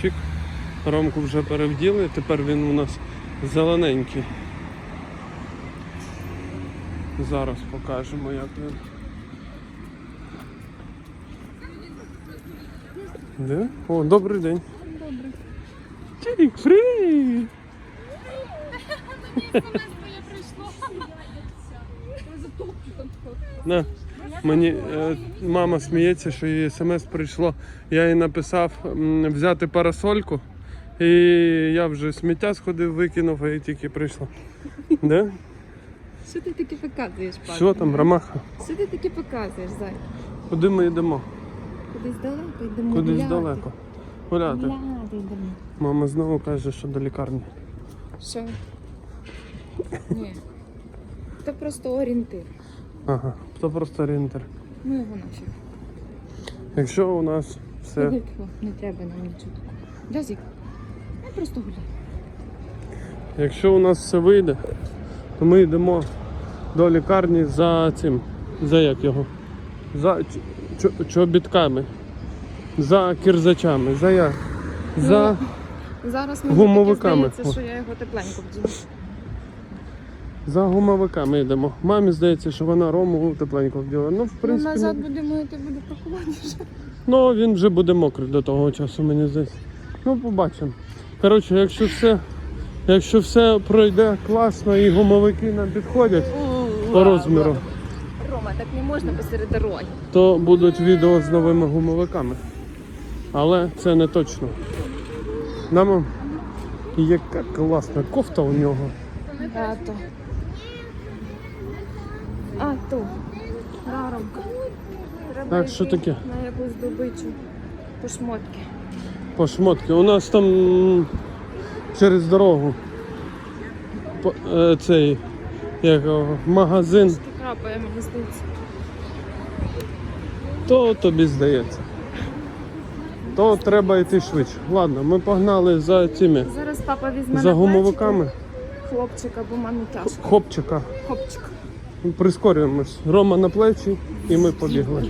Чик. Ромку вже перевділи, тепер він у нас зелененький. Зараз покажемо, як він. Де? О, добрий день. Добре. Чик, привіт! На. Мені е, мама сміється, що їй смс прийшло. Я їй написав м, взяти парасольку. І я вже сміття сходив, викинув, а їй тільки прийшло. Де? Що ти таке показуєш, папа? Що там, Ромаха? Що ти таке показуєш, зай? Куди ми йдемо? Кудись далеко йдемо Кудись гуляти. далеко. Гуляти. Гуляти йдемо. Мама знову каже, що до лікарні. Що? Ні. Це просто орієнтир. Ага, то просто орієнтир. Ну його нафіг. Якщо у нас все. Не треба нам нічого такого. Дязік, я просто гуляю. Якщо у нас все вийде, то ми йдемо до лікарні за цим. За як його? За чобітками. За кірзачами. За як? За. Зараз мені таке здається, що я його тепленько вдіну. За гумовиками йдемо. Мамі здається, що вона рому тепленько вділа. Ну, в Ну, принципі, назад ну, будемо йти, буде прохолодніше. ну він вже буде мокрий до того часу, мені здається. Ну, побачимо. Коротше, якщо все, якщо все пройде класно і гумовики нам підходять по розміру. Рома, так не можна посеред дороги. то будуть відео з новими гумовиками. Але це не точно. Нам яка класна кофта у нього. А то. А то. Гаромка. Треба Так, що йти таке? На якусь добичу по шмотки. По шмотки. У нас там м, через дорогу по- е, цей як, його, магазин, Що крапає, мені здається. то тобі здається. То треба йти швидше. Ладно, ми погнали за цими, Зараз папа візьме за на гумовиками. Хлопчика, бо мамі тяжко. Хопчика. Хлопчик. Прискорюємось. Рома на плечі і ми побігли.